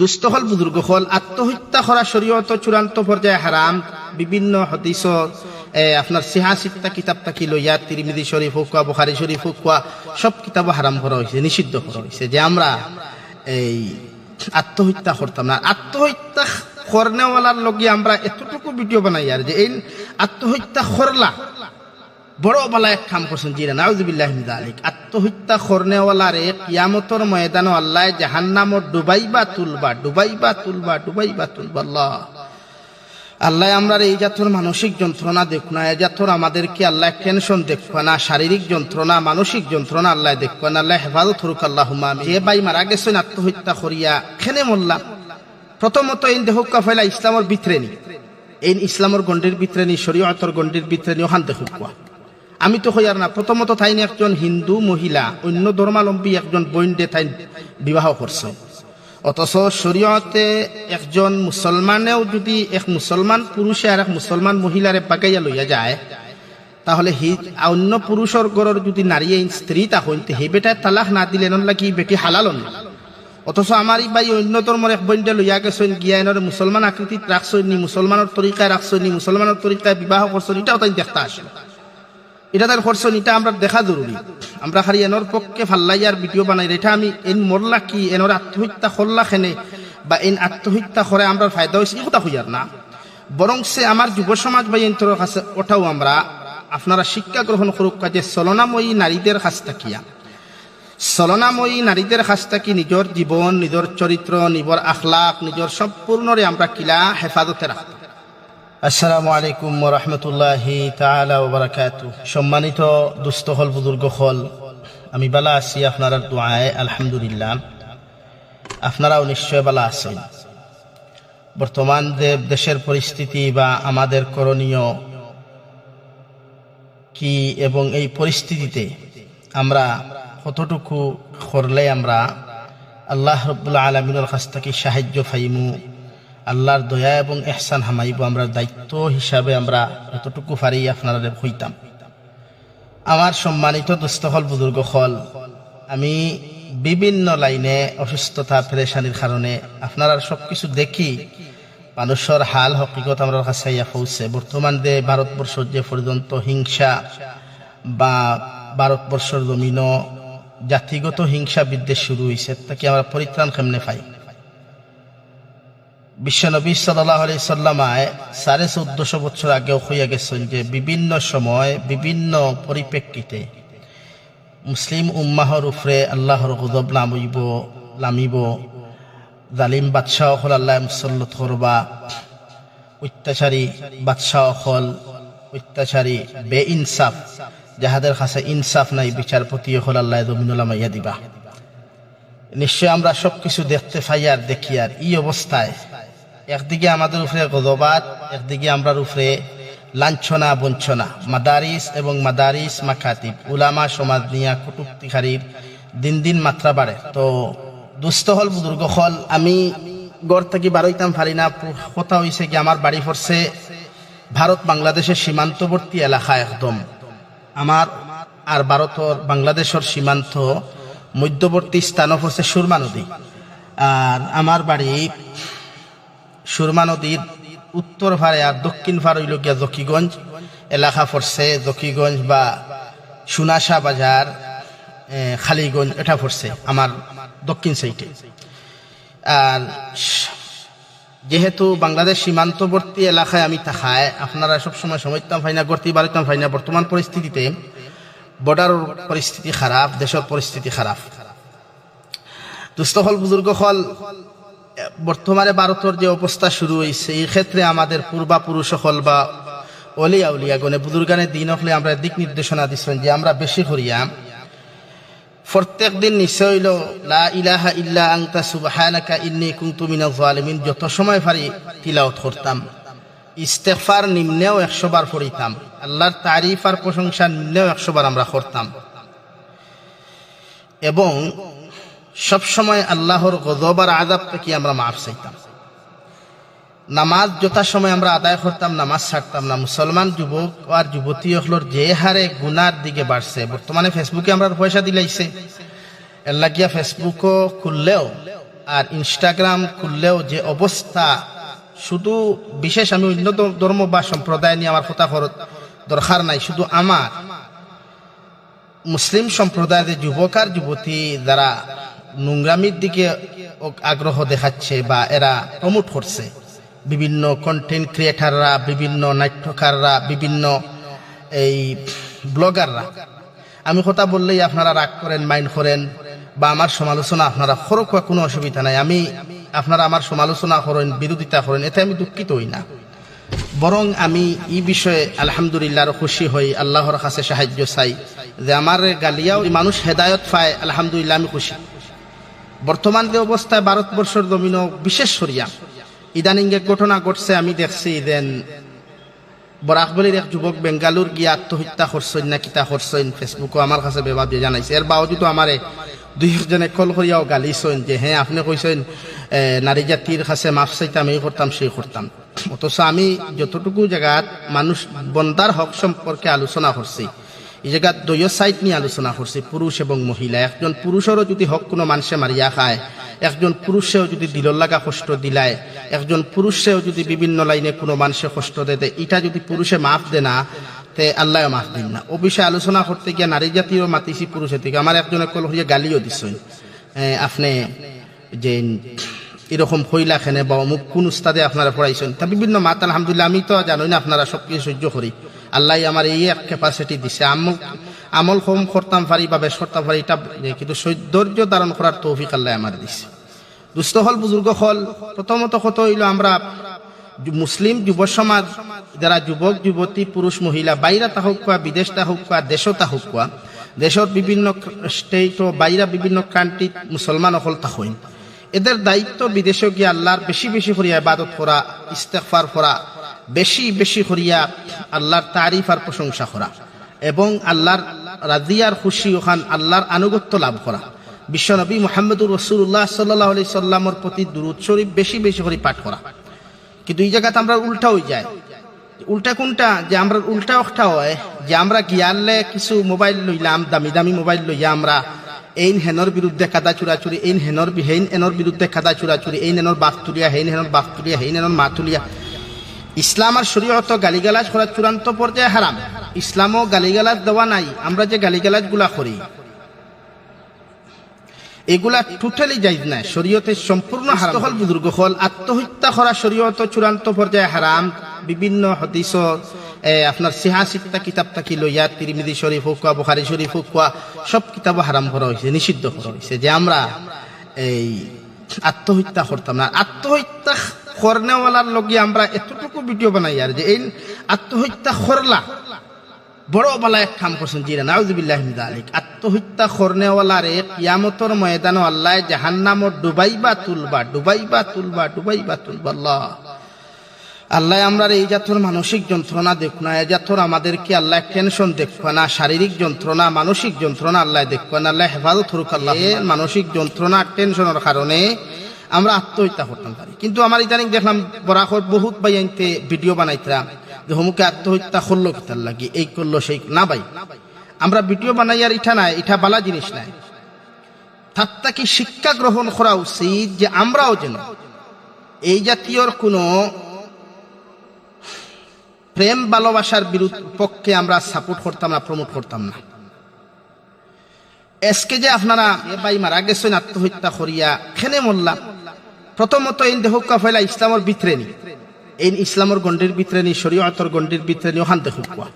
দুস্থ হল বুজুর্গ হল, আত্মহত্যা করা শরীয়ত চূড়ান্ত পর্যায়ে হারাম। বিভিন্ন হদিস আপনার সিহা সিত্তা কিতাব তাকি লইয়া তিরিমিদি শরীফ হুকুয়া বুখারি শরীফ হুকুয়া সব কিতাব হারাম করা হয়েছে নিষিদ্ধ করা হয়েছে যে আমরা এই আত্মহত্যা করতাম না। আত্মহত্যা করনেওয়ালার লগে আমরা এতটুকু ভিডিও বানাই আর যে, এই আত্মহত্যা করলা বড় বলা এক কাম করছেন জিরা নাউজুবিল্লাহ আলিক আত্মহত্যা করনেওয়ালারে কিয়ামতর ময়দান আল্লাহ জাহান জাহান্নামর ডুবাইবা তুলবা ডুবাইবা তুলবা ডুবাইবা তুলবা আল্লাহ। আল্লাহ আমরা এই জাতর মানসিক যন্ত্রণা দেখো না, এই জাতর আমাদেরকে আল্লাহ টেনশন দেখো না, শারীরিক যন্ত্রণা, মানসিক যন্ত্রণা আল্লাহ দেখো না, আল্লাহ হেফাজত হরুক আল্লাহ এ বাই মারা গেছেন, আত্মহত্যা করিয়া খেনে মরলাম। প্রথমত এই দেহুকা ফেলা ইসলামর বিত্রেনি এই ইসলামর গণ্ডির বিত্রেনি শরীয়তর গণ্ডির বিত্রেনি ওখান দেহুকা আমি তো হইয়ার না, প্রথমত তাইনি একজন হিন্দু মহিলা, অন্য ধর্মালম্বী একজন বৈন্ডে তাই বিবাহ করছে। অথচ শরীয়তে একজন মুসলমানেও যদি এক মুসলমান পুরুষে আর এক মুসলমান মহিলারে পাকাইয়া লইয়া যায়, তাহলে হি অন্য পুরুষের গড়ের যদি নারী স্ত্রী তা হইতে হে বেটায় তালাক না দিলে নলা কি বেটি হালাল অথচ আমার বাই অন্য ধর্মের এক বইনটা লইয়া গেছেন, গিয়া মুসলমান আকৃতিত রাখছেন নি মুসলমানের তরিকায় রাখছেন নি মুসলমানের তরিকায় বিবাহ করছেন এটাও তাই দেখতে আসে এটা তার করছেন এটা আমরা দেখা জরুরি। আমরা খালি এনর পক্ষে ফাল্লাইয়ার ভিডিও বানাই, এটা আমি এন মরলা কি, এনর আত্মহত্যা করলা খেনে, বা এন আত্মহত্যা করে আমরা ফায়দা হয়েছে, এই কথা হইয়ার না। বরং সে আমার যুব সমাজ বা এন্তর কাছে, ওটাও আমরা আপনারা শিক্ষা গ্রহণ করুক, কাজে চলনাময়ী নারীদের কাছ থাকিয়া চলনাময়ী নারীদের কাছ থাকি নিজের জীবন নিজের চরিত্র নিজের আখলাক নিজের সম্পূর্ণরে আমরা কিলা হেফাজতে রাখতাম আসসালামু আলাইকুম রহমতুল্লাহি তালা ওবরাকাতু সম্মানিত দুস্থ হল, বুজুর্গ হল, আমি বালা আছি আপনার দোয়ায়, আলহামদুলিল্লাহ। আপনারাও নিশ্চয় বালা আছেন। বর্তমান দেশের পরিস্থিতি বা আমাদের করণীয় কি এবং এই পরিস্থিতিতে আমরা কতটুকু করলে আমরা আল্লাহ রব্বুল্লা আলমিনের কাছ থেকে সাহায্য পাইমু আল্লাহর দয়া এবং এহসান হামাইব, আমরা দায়িত্ব হিসাবে আমরা যতটুকু পারি আপনারা হইতাম। আমার সম্মানিত দুস্থহল বুজুর্গ হল আমি বিভিন্ন লাইনে অসুস্থতা, পেরেশানির কারণে আপনারা সব কিছু দেখি মানুষের হাল হকিকত আমরা কাছে ইয়া পৌঁছে। বর্তমান যে ভারতবর্ষ যে পর্যন্ত হিংসা বা ভারতবর্ষের জমিন জাতিগত হিংসা বিদ্বেষ শুরু হয়েছে তাকে আমরা পরিত্রাণ কেমনে পাই? বিশ্বনবী সাল্লাহ আলি সাল্লামায় সাড়ে চৌদ্দশো বছর আগেও হইয়া গেছেন যে বিভিন্ন সময় বিভিন্ন পরিপ্রেক্ষিতে মুসলিম উম্মাহর উপরে আল্লাহর গজব নামিব নামিব। জালিম বাদশাহ হল আল্লাহ মুসল্লত করবা, অত্যাচারী বাদশাহ হল অত্যাচারী বে ইনসাফ যাহাদের কাছে ইনসাফ নাই বিচারপতি হল আল্লাহ দমিনুল্লাহ মাইয়া দিবা। নিশ্চয় আমরা সব কিছু দেখতে পাই আর দেখি আর এই অবস্থায় একদিকে আমাদের উপরে গজবাত একদিকে আমরার উপরে লাঞ্ছনা, বঞ্চনা। মাদারিস এবং মাদারিস মাখাতিব। উলামা সমাজ নিয়া কটুক্তিকারীর দিন দিন মাত্রা বাড়ে। তো দুস্থ হল বুজুর্গ হল। আমি গড় থেকে বারোইতাম পারি না কথা হয়েছে কি আমার বাড়ি পড়ছে ভারত বাংলাদেশের সীমান্তবর্তী এলাকা একদম। আমার আর ভারতর বাংলাদেশের সীমান্ত মধ্যবর্তী স্থানও পড়ছে সুরমা নদী। আর আমার বাড়ি সুরমা নদীর উত্তর ভারে আর দক্ষিণ ভার হইল গিয়া জকিগঞ্জ, এলাকা পড়ছে জকিগঞ্জ বা সুনাশা বাজার খালিগঞ্জ, এটা পড়ছে আমার দক্ষিণ সাইডে আর যেহেতু বাংলাদেশ সীমান্তবর্তী এলাকায় আমি থাকায় আপনারা সবসময় সময়তাম ফাইনা গড়তি বাড়িতাম ফাইনা বর্তমান পরিস্থিতিতে বর্ডার পরিস্থিতি খারাপ দেশের পরিস্থিতি খারাপ দুস্থ হল বুজুর্গ হল বর্তমানে ভারতের যে অবস্থা শুরু হয়েছে এই ক্ষেত্রে আমাদের পূর্বাপুরুষ হল বা অলিয়া উলিয়া গনে বুজুর্গানের দিন হলে আমরা দিক নির্দেশনা দিচ্ছেন যে আমরা বেশি করিয়া প্রত্যেক দিন নিশ্চয় হইল, লা ইলাহা ইল্লা আংতা সুবহানাকা ইন্নি কুনতু মিনাজ জালিমিন, যত সময় পারি তিলাওয়াত করতাম। ইস্তেগফার নিম্নেও একশো বার পড়িতাম। আল্লাহর তারিফ আর প্রশংসা নিম্নেও একশো বার আমরা করতাম। এবং সবসময় আল্লাহর গজব আর আজাব থেকে আমরা মাফ চাইতাম। নামাজ যথা সময় আমরা আদায় করতাম, নামাজ ছাড়তাম না। মুসলমান যুবক আর যুবতী হলোর যে হারে গুনার দিকে বাড়ছে, বর্তমানে ফেসবুকে আমরা পয়সা দিলাইছে। এল্লা গিয়া ফেসবুকও খুললেও আর ইনস্টাগ্রাম খুললেও যে অবস্থা, শুধু বিশেষ আমি অন্য ধর্ম বা সম্প্রদায় নিয়ে আমার কথা খরচ দরকার নাই, শুধু আমার। মুসলিম সম্প্রদায়ের যুবক আর যুবতী যারা নোংরামির দিকে আগ্রহ দেখাচ্ছে বা এরা প্রমোট করছে। বিভিন্ন কন্টেন্ট ক্রিয়েটাররা বিভিন্ন নাট্যকাররা, বিভিন্ন এই ব্লগাররা আমি কথা বললেই আপনারা রাগ করেন, মাইন্ড করেন বা আমার সমালোচনা আপনারা খরক কোনো অসুবিধা নাই। আমি, আপনারা আমার সমালোচনা করেন, বিরোধিতা করেন, এতে আমি দুঃখিত হই না। বরং আমি এই বিষয়ে আলহামদুলিল্লাহ খুশি হই, আল্লাহর কাছে সাহায্য চাই যে আমার গালিয়াও মানুষ হেদায়ত পায়, আলহামদুলিল্লাহ আমি খুশি। বর্তমান যে অবস্থায় ভারতবর্ষের জমিন বিশেষ সরিয়া। ইদানিং এক ঘটনা ঘটছে, আমি দেখছি দেন বরাকবলির এক যুবক বেঙ্গালুর গিয়ে আত্মহত্যা করছেন না কিতা করছেন, ফেসবুকও আমার কাছে বেবাব দিয়ে জানাইছে। এর বাবজুদও আমারে দুই একজনে কল করিয়াও গালিছেন যে হ্যাঁ আপনি কইছেন নারী জাতির কাছে মাফ চাইতাম, এই করতাম, সেই করতাম। অথচ আমি যতটুকু জায়গাত মানুষ বন্দার হক সম্পর্কে আলোচনা করছি। এই জায়গাত দলীয় সাইড নিয়ে আলোচনা করছি, পুরুষ এবং মহিলা। একজন পুরুষেরও যদি হক কোনো মানুষে মারিয়া খায়, একজন পুরুষেও যদি দিলর লাগা কষ্ট দিলায়, একজন পুরুষেও যদি বিভিন্ন লাইনে কোনো মানুষে কষ্ট দেয় এটা যদি পুরুষে মাফ দে না, তে আল্লাহ মাফ দিন না। ও বিষয়ে আলোচনা করতে গিয়ে নারী জাতীয় মাতিছি পুরুষের থেকে আমার একজনে কল হইয়া গালিও দিচ্ছেন আপনি যে এরকম হইলা খেনে বা অমুক কোন উস্তাদে আপনারা পড়াইছেন তা বিভিন্ন মাত, আলহামদুলিল্লাহ আমি তো জানোই না, আপনারা সব কিছু সহ্য করি। আল্লাহ আমার এই এক ক্যাপাসিটি দিছে। আমল আমল কম করতাম পারি বা বেশ পারি এটা কিন্তু ধৈর্য ধারণ করার তৌফিক আল্লাহ আমার দিছে। দুস্থ হল, বুজুর্গ হল। প্রথমত কত হইল আমরা মুসলিম যুব সমাজ, যারা যুবক, যুবতী, পুরুষ, মহিলা, বাইরা তা হোক বিদেশ তা হোক বা দেশও তা হোক দেশের বিভিন্ন স্টেট ও বাইরা বিভিন্ন কান্ট্রি মুসলমান হল তা হইন। এদের দায়িত্ব বিদেশে গিয়ে আল্লাহর বেশি বেশি করিয়া ইবাদত করা ইস্তেকফার করা বেশি বেশি করিয়া আল্লাহর তারিফ আর প্রশংসা করা এবং আল্লাহর রাজিয়ার খুশি ওখান আল্লাহর আনুগত্য লাভ করা। বিশ্বনবী মোহাম্মদুর রসুল্লাহ সাল্লাহ আলি সাল্লামর প্রতি দুরুদ শরীফ বেশি বেশি করে পাঠ করা। কিন্তু এই জায়গাতে আমরা উল্টা হয়ে যায়। উল্টা কোনটা? যে আমরা উল্টা একটা হয় যে আমরা গিয়ারলে কিছু মোবাইল লইলাম, দামি দামি মোবাইল লইয়া আমরা এই হেনর বিরুদ্ধে কাদা চুরাচুরি এই হেনর হেন এনর বিরুদ্ধে কাদা চুরাচুরি এই এনর বাস তুলিয়া হেইন হেনর বাস তুলিয়া হেইন এনর মা তুলিয়া ইসলাম আর শরীয়ত গালিগালাজ করার চূড়ান্ত পর্যায়ে হারাম। ইসলামও গালিগালাজ দেওয়া নাই, আমরা যে গালিগালাজগুলা করি। এগুলা টোটালি যাইজ নাই শরীয়তে সম্পূর্ণ হারাম। হল বুজুর্গ হল, আত্মহত্যা করা শরীয়ত চূড়ান্ত পর্যায়ে হারাম। বিভিন্ন হদিস আপনার সিহা, সিত্তা কিতাব থাকি লইয়া তিরিমিদি শরীফ হোক বুখারি শরীফ হোক সব কিতাব হারাম করা হয়েছে নিষিদ্ধ করা হয়েছে যে আমরা এই আত্মহত্যা করতাম না। আত্মহত্যা করনেওয়ালার লগে আমরা এতটুকু ভিডিও বানাই আর যে এই আত্মহত্যা করলা বড় বালা এক কাম করছেন জিরা নাউজুবিল্লাহ আলিক আত্মহত্যা করনেওয়ালারে কিয়ামতর ময়দান আল্লাহ জাহান্নামর ডুবাইবা তুলবা ডুবাইবা তুলবা ডুবাইবা তুলবা, আল্লাহ। আল্লাহ আমরা এই জাতর মানসিক যন্ত্রণা দেখো না, এই জাতর আমাদেরকে আল্লাহ টেনশন দেখো না, শারীরিক যন্ত্রণা, মানসিক যন্ত্রণা আল্লাহ দেখো না, আল্লাহ হেফাজত হরুক আল্লাহ। মানসিক যন্ত্রণা, টেনশনের কারণে আমরা আত্মহত্যা করতাম পারি কিন্তু আমার ইদানিং দেখলাম বরাকর বহুত বাই আনতে ভিডিও বানাইতাম যে হমুকে আত্মহত্যা করল কিতার লাগি, এই করল, সেই না ভাই, আমরা ভিডিও বানাই আর ইটা নাই ইটা বালা জিনিস নাই। তাত্তা কি শিক্ষা গ্রহণ করা উচিত যে আমরাও যেন এই জাতীয়র কোনো প্রেম ভালোবাসার বিরুদ্ধ পক্ষে আমরা সাপোর্ট করতাম না প্রমোট করতাম না। এসকে যে আপনারা ভাই মারা গেছেন আত্মহত্যা করিয়া, খেনে মরলা প্রথমত এই দেহুকা ফেলা ইসলামের ভিতরে নি এই ইসলামের গণ্ডির ভিতরে নি শরীয়তর গণ্ডির ভিতরে নি ওখান দেহুকা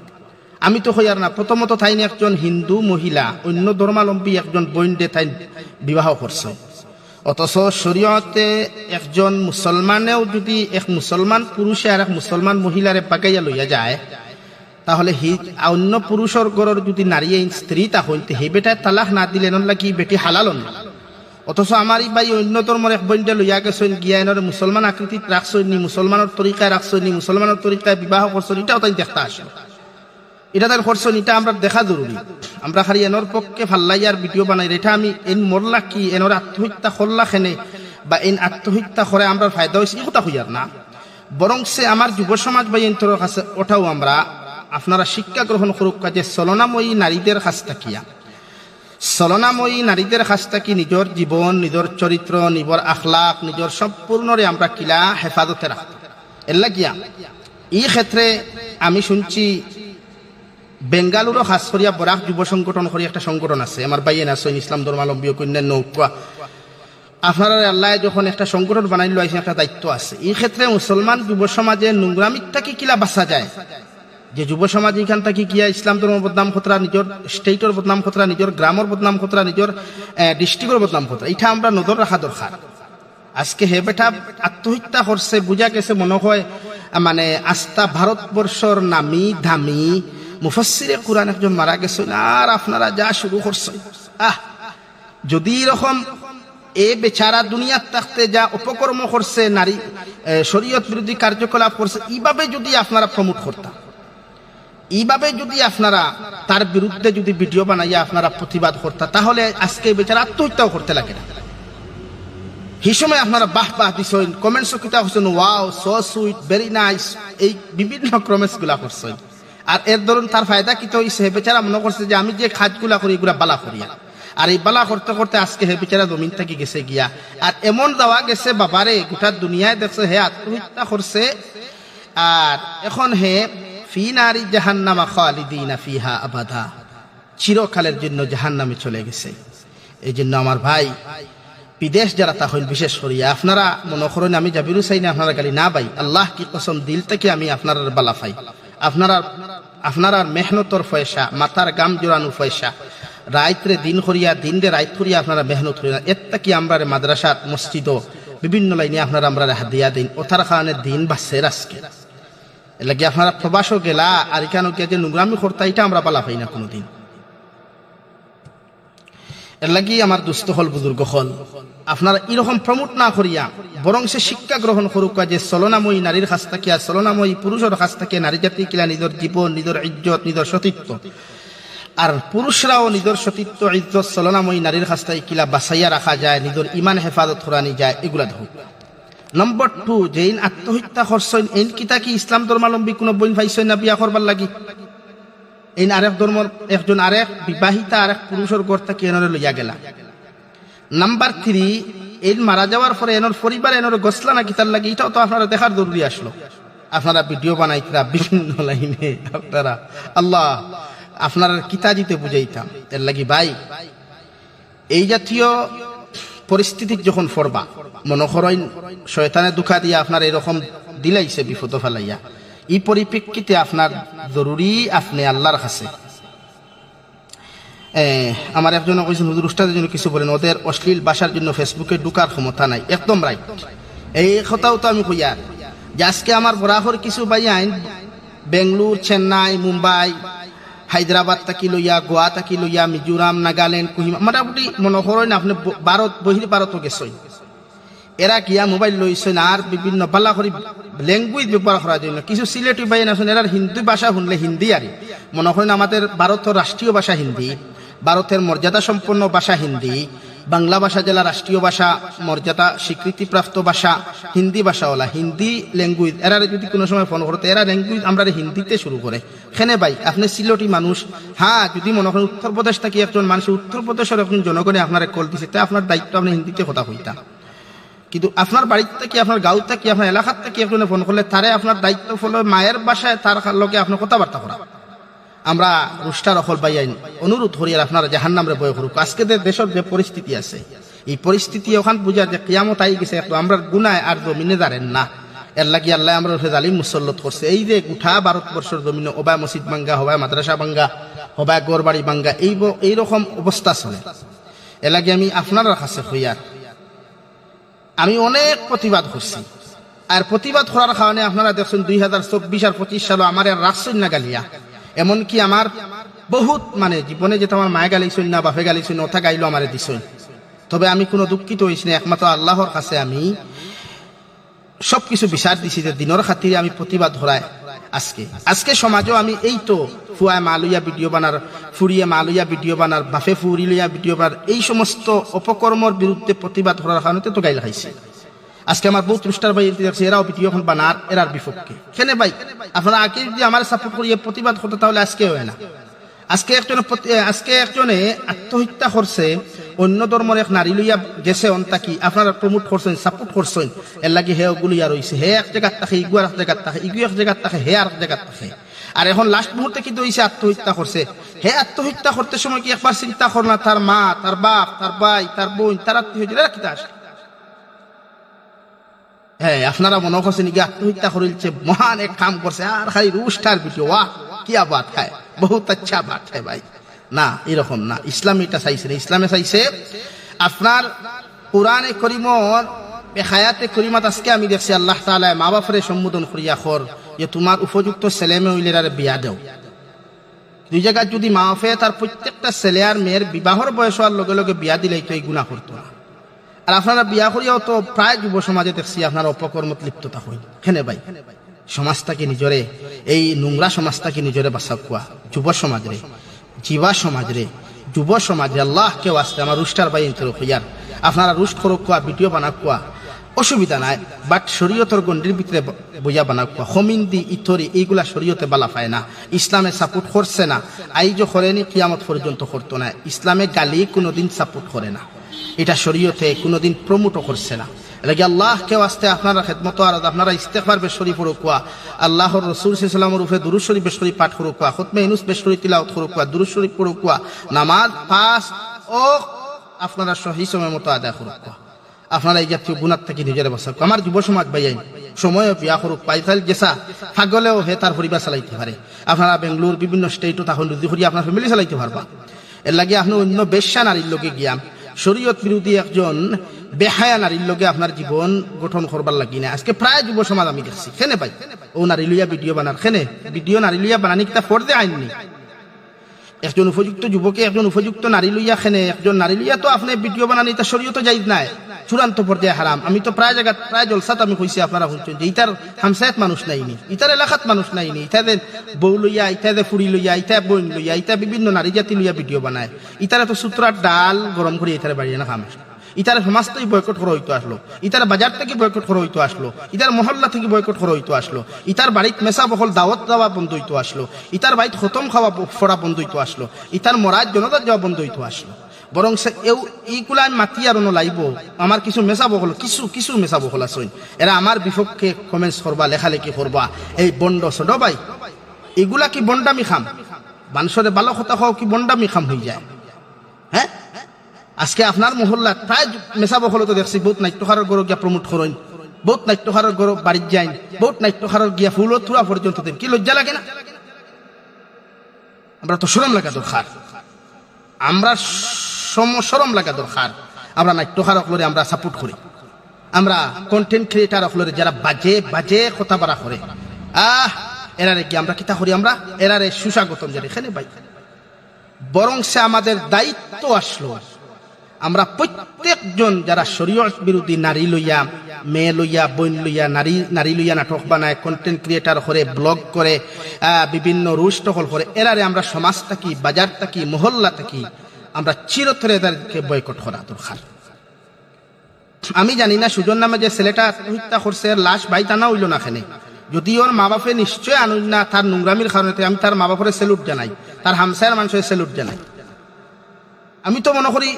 আমি তো হইয়ার না প্রথমত তাইনি একজন হিন্দু মহিলা, অন্য ধর্মালম্বী একজন বইন্ডে তাই বিবাহ করছে অথচ শরীয়তে একজন মুসলমানেও যদি এক মুসলমান পুরুষে আর এক মুসলমান মহিলারে পাকাইয়া লইয়া যায়, তাহলে হি অন্য পুরুষের গড়ের যদি নারী স্ত্রী তা হইতে হে বেটায় তালাক না দিলে নল্লা কি বেটি হালাল না অথচ আমার ভাই অন্য ধর্মের এক বইনটা লইয়া গেছেন গিয়া এনরে মুসলমান আকৃতিত রাখছেন নি মুসলমানের তরিকায় রাখছেন মুসলমানের তরিকায় বিবাহ করছেন এটাও তাই দেখতে আসে এটা তার করছেন এটা আমরা দেখা জরুরি আমরা খালি এনর পক্ষে ফাল্লাইয়ার ভিডিও বানাই, এটা আমি এন মরলা কি এনর আত্মহত্যা করলা খেনে বা এন আত্মহত্যা করে আমরা ফায়দা হয়েছে কথা হইয়ার না। বরং সে আমার যুব সমাজ বা এন্তর কাছে ওটাও আমরা, আপনারা শিক্ষা গ্রহণ করুক কাজে চলনাময়ী নারীদের কাছ থাকিয়া। চলনাময়ী নারীদের কাছ থেকে নিজের জীবন নিজের চরিত্র নিজের আখলাক নিজের সম্পূর্ণরে আমরা কিলা হেফাজতে রাখত এল্লা গিয়া এই ক্ষেত্রে আমি শুনছি বেঙ্গালুরু খাস বরাক যুব সংগঠন করি একটা সংগঠন আছে। আমার বাইয়ে আছে ইসলাম ধর্মালম্বী কন্যা নৌকা আপনারা আল্লাহ যখন একটা সংগঠন বানাই লাইছে একটা দায়িত্ব আছে। এই ক্ষেত্রে মুসলমান যুব সমাজে নোংরামির থেকে কিলা বাঁচা যায়। যে যুব সমাজ এখান থেকে গিয়া ইসলাম ধর্ম বদনাম খতরা নিজের স্টেটর বদনাম খতরা নিজের, গ্রামের বদনাম খতরা নিজের ডিস্ট্রিক্টর বদনাম খতরা এটা আমরা নজর রাখা দরকার। আজকে হে বেটা আত্মহত্যা করছে বুঝা গেছে মনে হয় মানে আস্থা ভারতবর্ষর নামি দামি মুফাসিরে কোরআন একজন মারা গেছে, আর আপনারা যা শুরু করছে, আহ! যদি এরকম এ বেচারা দুনিয়ার থাকতে যা অপকর্ম করছে, নারী শরীয়ত বিরোধী কার্যকলাপ করছে, এইভাবে যদি আপনারা প্রমোট করতাম। এইভাবে যদি আপনারা তার বিরুদ্ধে যদি ভিডিও বানাইয়া আপনারা প্রতিবাদ করতাম তাহলে আজকে বেচারা আত্মহত্যাও করতে লাগে না। সেই সময় আপনারা বাহ বাহ দিছেন কমেন্টস কিতা হচ্ছেন wow so sweet very nice এই বিভিন্ন কমেন্টসগুলা করছেন। আর এর ধরুন তার ফায়দা কি তো হে বেচারা মনে করছে যে আমি যে খাজগুলা করি, এগুলা বালা করিয়া আর এই বালা করতে করতে আজকে হে বেচারা জমিন থেকে গেছে গিয়া। আর এমন দেওয়া গেছে, বাবারে, গোটা দুনিয়ায় দেখছে হে আত্মহত্যা করছে। আর এখন হে ফি জাহান্নামা খালিদিনা ফিহা আবাদা। চিরকালের জন্য জাহান্নামে চলে গেছে। এই জন্য আমার ভাই, বিদেশ যারা তা হইল বিশেষ করিয়া, আপনারা মনে করেন আমি জাবিরু চাই না আপনারা গালি না পাই আল্লাহ কি কসম দিল থেকে আমি আপনার বালা পাই। আপনারা আপনারা মেহনতর পয়সা মাথার গাম জোরানোর পয়সা রাইতরে দিন করিয়া দিন রে রাইত করিয়া আপনারা মেহনত করিয়া, এর কি আমরা মাদ্রাসাত মসজিদ বিভিন্ন লাইনে আপনারা আমরা হাদিয়া দিন। ওথার কারণে দিন বাসের আজকে। এর লাগে আপনারা প্রবাসও গেলা, আর এখানে গিয়ে যে নোংরামি করতা, এটা আমরা পালা পাই না কোনোদিন। এর লাগি আমার দুস্থ হল বুজুর্গ হল। আপনারা এরকম প্রমোট না করিয়া, বরং সে শিক্ষা গ্রহণ করুক যে চলনাময়ী নারীর কাছ থেকে, আর চলনাময়ী পুরুষের কাছ থেকে নারী জাতি কিলা নিজের জীবন, নিজের ইজ্জত, নিজের সতীত্ব। আর পুরুষরাও নিজের সতীত্ব, ইজ্জত, চলনাময়ী নারীর কাছ থেকে কিলা বাঁচাইয়া রাখা যায়, নিজের ইমান হেফাজত করানি যায়, এগুলা ধরুক। নম্বর টু যে আত্মহত্যা করছেন এন কিতা কি ইসলাম ধর্মালম্বী কোনো বইন পাইছেন না বিয়া করবার লাগি? এই আরেক ধর্মর একজন আরেক বিবাহিতা, আরেক পুরুষের ঘর থেকে এনরে লইয়া গেলা। নাম্বার থ্রি এই মারা যাওয়ার পরে এনর পরিবার, এনর গসলা নাকি তার লাগে, এটাও তো আপনারা দেখার জরুরি আসলো। আপনারা ভিডিও বানাইতরা বিভিন্ন লাইনে আপনারা। আল্লাহ, আপনারা কিতা দিতে বুঝাইতাম। এর লাগি ভাই, এই জাতীয় পরিস্থিতির যখন ফরবা মনে করেন শয়তানে দুঃখা দিয়ে আপনার এরকম দিলাইছে, বিপদ ফেলাইয়া। এই পরিপ্রেক্ষিতে আপনার জরুরি আপনি আল্লাহর কাছে। আমার একজন কইছেন, হুজুর, উস্তাদের জন্য কিছু বলেন। ওদের অশ্লীল ভাষার জন্য ফেসবুকে ঢুকার ক্ষমতা নাই। একদম রাইট এই কথাও তো আমি কইয়া, যে আজকে আমার বরাহর কিছু ভাই আইন, বেঙ্গলোর, চেন্নাই, মুম্বাই হায়দ্রাবাদ থাকি লইয়া, গোয়া থাকি লইয়া, মিজোরাম নাগাল্যান্ড কুহিমা, মোটামুটি মনে করেন আপনি ভারত বহির ভারতও গেছেন এরা গিয়া মোবাইল লইছেন আর বিভিন্ন বালা করে ল্যাঙ্গুয়েজ ব্যবহার করার জন্য। কিছু সিলেটি বাই আছেন এরা হিন্দি ভাষা শুনলে হিন্দি আর মনে করেন আমাদের ভারতের রাষ্ট্রীয় ভাষা হিন্দি ভারতের মর্যাদা সম্পন্ন ভাষা হিন্দি বাংলা ভাষা জেলা রাষ্ট্রীয় ভাষা, মর্যাদা, স্বীকৃতিপ্রাপ্ত ভাষা, হিন্দি ভাষাওয়ালা, হিন্দি ল্যাঙ্গুয়েজ এরা যদি কোনো সময় ফোন করতে এরা ল্যাঙ্গুয়েজ আমরা হিন্দিতে শুরু করে। খেনে ভাই, আপনি সিলটি মানুষ। হ্যাঁ যদি মনে করেন উত্তরপ্রদেশ থেকে একজন মানুষ উত্তরপ্রদেশের একজন জনগণে আপনার কল দিছে, তা আপনার দায়িত্ব আপনি হিন্দিতে কথা কইতা। কিন্তু আপনার বাড়ির থেকে, আপনার গাঁও থেকে, আপনার এলাকার থেকে, একজনে ফোন করলে তারে আপনার দায়িত্ব ফলে মায়ের বাসায় তার লোকে আপনার কথাবার্তা করা। আমরা রুষ্টার অকল পাই আইন অনুরোধ করি আর আপনারা জাহান নামরে বয় করুক আজকে দেশের যে পরিস্থিতি আছে, এই পরিস্থিতি ওখান বুঝা যে কিয়ামত আই গেছে একটু আমরা গুনায় আর জমিনে দাঁড়েন না। এর লাগি আল্লাহ আমরা জালিম মুসল্লত করছে। এই যে উঠা ভারতবর্ষের জমিনে হবায় মসজিদ ভাঙ্গা হবায় মাদ্রাসা ভাঙ্গা হবায় গড়বাড়ি ভাঙ্গা, এই এইরকম অবস্থা চলে। এর লাগি আমি আপনার কাছে হইয়ার আমি অনেক প্রতিবাদ করছি। আর প্রতিবাদ করার কারণে আপনারা দেখছেন দুই হাজার চব্বিশ আর পঁচিশ সালে আমার রাখছেন না গালিয়া। এমনকি আমার বহুত মানে জীবনে যেটা আমার মায়ে গালিছেন না বাপে গালিছেন ওটা গাইলো আমারে দিছেন তবে আমি কোনো দুঃখিত হয়েছি না একমাত্র আল্লাহর কাছে আমি সব কিছু বিচার দিছি যে দিনের খাতিরে আমি প্রতিবাদ ধরাই আজকে। আজকে সমাজেও আমি এই তো ফুয়ায় মালুইয়া ভিডিও বানার ফুরিয়ে মালুইয়া ভিডিও বানার বাফে ফুরি লইয়া ভিডিও বানার এই সমস্ত অপকর্মর বিরুদ্ধে প্রতিবাদ ধরার কারণে তো গাইল খাইছে। আজকে আমার বহুত রুস্টার ভাই দেখছে এরাও ভিডিও এখন বানার এরার বিপক্ষে। কেনে ভাই, আপনারা আগে যদি আমার সাপোর্ট করিয়ে প্রতিবাদ করতে তাহলে আজকে হয় না। আজকে একজন আজকে একজনে আত্মহত্যা করছে, অন্য ধর্মের এক নারী লইয়া গেছে অন্তাকি, আপনারা প্রমোট করছেন সাপোর্ট করছেন, এর লাগি হে ওগুলিয়া রয়েছে হে এক জায়গার থাকে, ইগু আর এক জায়গার থাকে, ইগু এক জায়গার থাকে, হে আর এক জায়গার থাকে। আর এখন লাস্ট মুহূর্তে কিন্তু হয়েছে আত্মহত্যা করছে? হে আত্মহত্যা করতে সময় কি একবার চিন্তা কর না, তার মা, তার বাপ, তার ভাই, তার বোন, তার আত্মীয় কিতা আসে? হ্যাঁ আপনারা মনে করছেন নাকি আত্মহত্যা করিলছে? মহান এক কাম করছে। আর খালি রুস্টার ভিডিও বাহ কিয়া বাত হ্যায় বহুত আচ্ছা বাত হ্যায় ভাই। না, এরকম না। ইসলাম এটা চাইছে না। ইসলামে চাইছে, আপনার কোরআনে করিমর হায়াতে করিমাত আজকে আমি দেখছি আল্লাহ তাআলা মা বাপরে সম্বোধন করিয়া খর যে তোমার উপযুক্ত ছেলেমে হইলে বিয়া দেও। দুই জায়গায় যদি মা বাপে তার প্রত্যেকটা ছেলে আর মেয়ের বিবাহর বয়স হওয়ার লগে লগে বিয়া দিলেই তো এই গুণা করতো না। আর আপনারা বিয়া করিয়াও তো প্রায় যুব সমাজে দেখছি আপনার অপকর্মত লিপ্ততা হই কেনে ভাই? সমাজটাকে নিজরে, এই নোংরা সমাজটাকে নিজরে বাসা কোয়া। যুব সমাজ রে জীবা সমাজ রে যুব সমাজ আল্লাহ কেউ আসতে আমার রুস্টার বাই ইন্তর হইয়ার। আপনারা রুস্ট করো কোয়া, ভিডিও বানা কোয়া। অসুবিধা নাই, বাট শরীয়তর গণ্ডির ভিতরে বইয়া বানা কোয়া। হমিন্দি ইথরি এইগুলা শরীয়তে বালা পায় না। ইসলামে সাপোর্ট করছে না। আইজ করেনি, কিয়ামত পর্যন্ত করতো না। ইসলামে গালি কোনোদিন সাপোর্ট করে না। এটা শরীয়তে কোনোদিন প্রমোটও করছে না। লাগে আল্লাহ কেউ আসতে আপনারা খেদমত আর আপনারা ইস্তেকবার বেশরি ফুরুকুয়া আল্লাহর রসুল সাল্লামর রূপে দুরু শরীফ বেশরি পাঠ ফুরুকুয়া খুতমে ইনুস বেশরি তিলাওত ফুরুকুয়া দুরু শরীফ ফুরুকুয়া নামাজ পাস ও আপনারা সহি সময় মতো আদায় ফুরুকুয়া আপনারা এই জাতীয় গুণার থেকে নিজের বাসা আমার যুব সমাজ বাইয়াই সময় বিয়া করুক পাইতাল গেছা ফাগলেও হে তার পরিবার চালাইতে পারে। আপনারা বেঙ্গলোর বিভিন্ন স্টেটও তখন রুজি করি আপনার ফ্যামিলি চালাইতে পারবা। এর লাগে আপনি অন্য বেশ্যা নারীর লোকে গিয়া শরীয়ত বিরোধী একজন বেহায়া নারীর লগে আপনার জীবন গঠন করবার লাগি না। আজকে প্রায় যুব সমাজ আমি দেখছি। খেনে পাই ও নারী লইয়া ভিডিও বানার। খেনে? ভিডিও নারী লইয়া বানানি কিতা ফর্দে আইননি একজন উপযুক্ত যুবকে একজন উপযুক্ত নারী লইয়া খেনে, একজন নারী লইয়া তো আপনি ভিডিও বানানি তা তো যাই নাই। চূড়ান্ত পর্যায়ে হারাম। আমি তো প্রায় জায়গা প্রায় জলসাত আমি কইছি, আপনারা শুনছেন যে ইতার হামসায়াত মানুষ নাইনি ইতার এলাকাত মানুষ নাইনি ইতাদে বউ লইয়া ইতাদে ফুড়ি লইয়া ইতা বইন লইয়া ইতা বিভিন্ন নারী জাতি লইয়া ভিডিও বানায়। ইতারে তো সূত্রার ডাল গরম করে ইতারে বাড়িয়ে না খাম। ইতার সমাজ থেকে বয়কট করা হইতো আসলো। ইতার বাজার থেকে বয়কট করা হইতো আসলো। ইতার মহল্লা থেকে বয়কট করা হইতো আসলো। ইতার বাড়িত মেসা বহল দাওয়াত দেওয়া বন্ধ হইতো আসলো। ইতার বাড়িত খতম খাওয়া ফোড়া বন্ধ হইতো আসলো। ইতার মরাজ জনতার যাওয়া বন্ধ হইতো আসলো। বরং এও এইগুলা আমি মাতি আর লাইব। আমার কিছু মেসা বহল, কিছু কিছু মেসা বহল আছে। এরা আমার বিপক্ষে কমেন্টস করবা, লেখালেখি করবা। এই বন্ড সড ভাই এগুলা কি বন্ডামি খাম? মানুষের কথা খাও কি বন্ডামি খাম হয়ে যায়? আজকে আপনার মহল্লা প্রায় মেসা বহল তো দেখছি, বহুত নাট্যকারের গরু গিয়া প্রমোট করেন বহুত নাট্যকারের গরু বাড়ির যাইন, বহুত নাট্যকারের গিয়া ফুল থুরা পর্যন্ত দেন কি লজ্জা লাগে না? আমরা তো সরম লাগা দরকার আমরা সরম লাগা দরকার আমরা নাট্যকার অকলরে আমরা সাপোর্ট করি আমরা কন্টেন্ট ক্রিয়েটার অকলরে যারা বাজে বাজে কথা বাড়া করে আহ এরারে কি আমরা কিতা করি আমরা এরারে সুস্বাগতম জানি। এখানে ভাই বরং সে আমাদের দায়িত্ব আসলো। আমরা প্রত্যেকজন যারা শরীয়ত বিরোধী নারী লইয়া, মেয়ে লইয়া বইন লইয়া, নারী নারী লইয়া নাটক বানায় কন্টেন্ট ক্রিয়েটার করে ব্লগ করে বিভিন্ন রুষ্টকল করে এরারে আমরা সমাজ থাকি বাজারটা থাকি মহল্লা থাকি আমরা চিরতরে এদেরকে বয়কট করা দরকার। আমি জানি না, সুজন নামে যে ছেলেটা আত্মহত্যা করছে লাশ বাই টানা হইল না খানে যদি ওর মা বাপে নিশ্চয় আনুন না, তার নোংরামির কারণে আমি তার মা বাপরে সেলুট জানাই, তার হামসায়ের মানুষের সেলুট জানাই। আমি তো মনে করি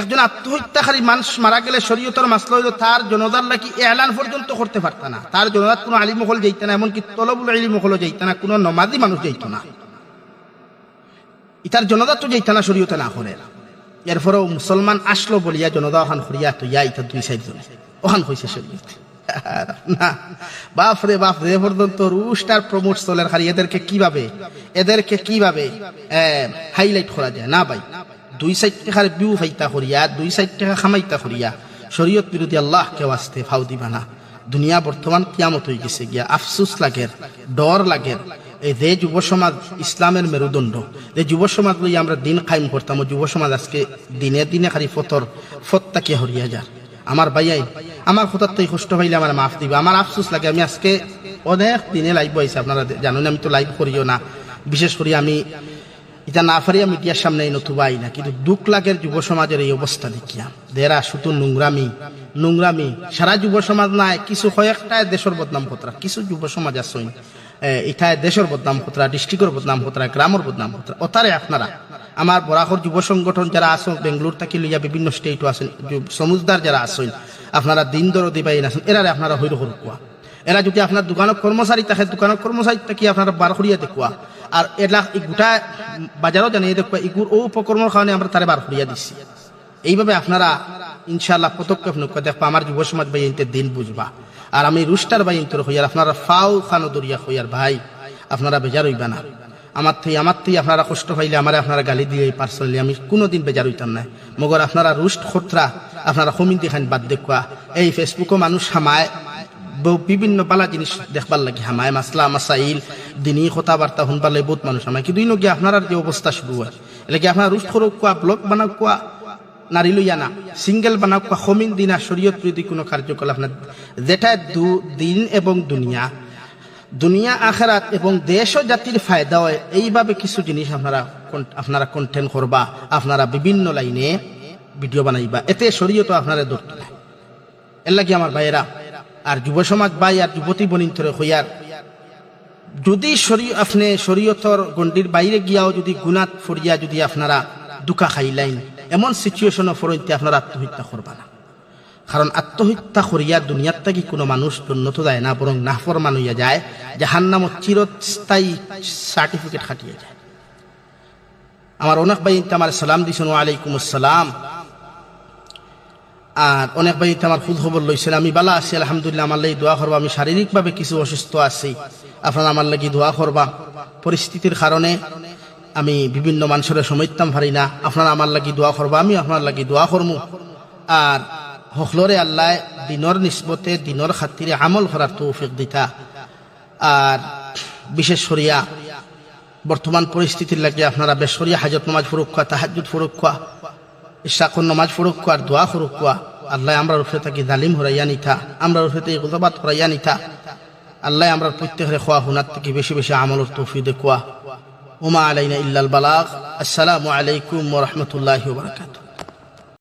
একজন আত্মহত্যাকারী মানুষ মারা গেলে শরীয়তর মাসলা হইল তার জনদার নাকি এলান পর্যন্ত করতে পারত না। তার জনদার কোনো আলিমহল যাইত না, এমনকি তলবুল আলিমহলও যাইত না, কোনো নমাদি মানুষ যাইত না। ইতার জনদার তো যাইত না শরীয়তে না করে এরপরেও মুসলমান আসলো বলিয়া জনদা ওখান করিয়া তো ইয়া ইতার দুই সাইড জন ওখান হয়েছে শরীয়ত। না, বাপ রে বাপ রে পর্যন্ত রুস্টার প্রমোট চলের খালি, এদেরকে কীভাবে? এদেরকে কীভাবে হাইলাইট করা যায়? না ভাই। দুই সাইড টাকার বিউ ফাইতা করিয়া, দুই সাইড টাকা খামাইতা করিয়া, শরীয়ত বিরোধী আল্লাহ কেউ আসতে ফাউ দিবা না। দুনিয়া বর্তমান কিয়ামত হয়ে গেছে গিয়া। আফসুস লাগের, ডর লাগের। এই যে যুব সমাজ ইসলামের মেরুদণ্ড, যে যুব সমাজ লই আমরা দিন কায়েম করতাম যুব সমাজ আজকে দিনে দিনে খালি ফতর, ফত্তাকে হরিয়া যার। আমার ভাইয়াই, আমার কথার তো কষ্ট পাইলে আমার মাফ দিবে। আমার আফসোস লাগে, আমি আজকে অনেক দিনে লাইভ হয়েছে আপনারা জানেন, আমি তো লাইভ করিও না। বিশেষ করে আমি এটা না পারিয়া মিডিয়ার সামনে নতুবাই না, কিন্তু দুঃখ লাগের যুব সমাজের এই অবস্থা দেখিয়া। দেরা শুধু নোংরামি নোংরামি। সারা যুব সমাজ নাই, কিছু কয়েকটা দেশের বদনাম কতরা কিছু যুব সমাজ আছে ইঠায় দেশের বদনাম হতরা ডিস্ট্রিক্টর বদনাম হতরা গ্রামের বদনাম হতরা ওতারে আপনারা, আমার বরাকর যুব সংগঠন যারা আসুন বেঙ্গলোর থাকি লইয়া বিভিন্ন স্টেটও আছেন সমুজদার যারা আসেন আপনারা দিন দরদি বাই আছেন এরারে আপনারা হইর হর কোয়া এরা যদি আপনার দোকানত কর্মচারী থাকে, দোকানত কর্মচারী থাকি আপনারা বার করিয়া দেখুয়া। আর এই গোটা বাজারও জানিয়ে দেখুয়া ইগুর ও উপকর্মর কারণে আমরা তারে বার করিয়া দিচ্ছি এইভাবে আপনারা, ইনশাআল্লাহ, পদক্ষেপ নৌকা দেখবা আমার যুব সমাজ ভাই ইনতে দিন বুঝবা আর আমি রুস্টার ভাই ইন্তর হইয়ার আপনারা ফাও খানো দরিয়া হইয়ার ভাই, আপনারা বেজার হইবা না। আমার থেকে আমার থেকে আপনারা কষ্ট পাইলে আমার আপনারা গালি দিয়ে পার্সোনালি আমি কোনোদিন বেজার হইতাম না মগর আপনারা রুষ্ট খতরা আপনারা কমিটি খান বাদ দেখুয়া এই ফেসবুকও মানুষ হামায় ব- বিভিন্ন পালা জিনিস দেখবার লাগে। হামায় মাসলা, মাসাইল দিনই কথাবার্তা শুনবার লাগে বহুত মানুষ আমায় কিন্তু ইনো গিয়ে আপনার যে অবস্থা শুরু হয়। এলাকি আপনার রুষ্ট করো কোয়া ব্লক বানাও কোয়া নারী লইয়া না। সিঙ্গেল বানাও কোয়া সমিন দিনা, শরীয়ত বিরোধী কোনো কার্যকলাপ না। যেটা দু, দিন এবং দুনিয়া। দুনিয়া, আখেরাত এবং দেশ ও জাতির ফায়দা হয়, এইভাবে কিছু জিনিস আপনারা আপনারা কন্টেন্ট করবা, আপনারা বিভিন্ন লাইনে ভিডিও বানাইবা। এতে শরীয়ত আপনারা ধরতে এর লাগি আমার ভাইয়েরা আর যুব সমাজ ভাই আর যুবতী বনিন্তরে হইয়ার। যদি আপনি শরীয়তর গণ্ডির বাইরে গিয়াও যদি গুণাত ফরিয়া যদি আপনারা দুকা খাইলাইন, এমন সিচুয়েশনও ফরইতে আপনারা আত্মহত্যা করবা না। কারণ আত্মহত্যা করিয়া দুনিয়ার থাকি কোনো মানুষ উন্নত যায় না, বরং নাফরমান হইয়া যায় জাহান নামত চিরস্থায়ী সার্টিফিকেট খাটিয়ে যায়। আমার অনেক ভাই আমার সালাম দিছেন ওয়ালাইকুম আসসালাম আর অনেক ভাই আমার খুদ খবর লইছেন। আমি বালা আছি, আলহামদুলিল্লাহ, আমার লাগি দোয়া করবা। আমি শারীরিকভাবে কিছু অসুস্থ আছি। আপনারা আমার লাগি দোয়া করবা। পরিস্থিতির কারণে আমি বিভিন্ন মানুষের সময়তাম পারি না। আপনারা আমার লাগি দোয়া করবা আমি আপনার লাগি দোয়া করমু। আর হকলরে আল্লাহ দিনর নিসবতে, দিনর খাতিরে আমল করার তৌফিক দিতা। আর বিশেষ করিয়া বর্তমান পরিস্থিতির লাগে আপনারা বেসরিয়া হাজত নামাজ ফুরুক খোয়া তাহাজুদ ফুরুক খোয়া। ইশাকুন নমাজ ফুরুক আর দোয়া ফুরুক খোয়া আল্লাহ আমরা রুফে থাকি জালিম হরাইয়া নিথা আমরা রুফে থাকি গুজবাত হরাইয়া নিথা আল্লাহ আমরা প্রত্যেকের খোয়া হুনার থেকে বেশি বেশি আমলের তৌফি দেখুয়া উমা আলাইনা ইল্লাল বালাগ। আসসালামু আলাইকুম ওয়া রাহমাতুল্লাহি ওয়া বারাকাতুহু।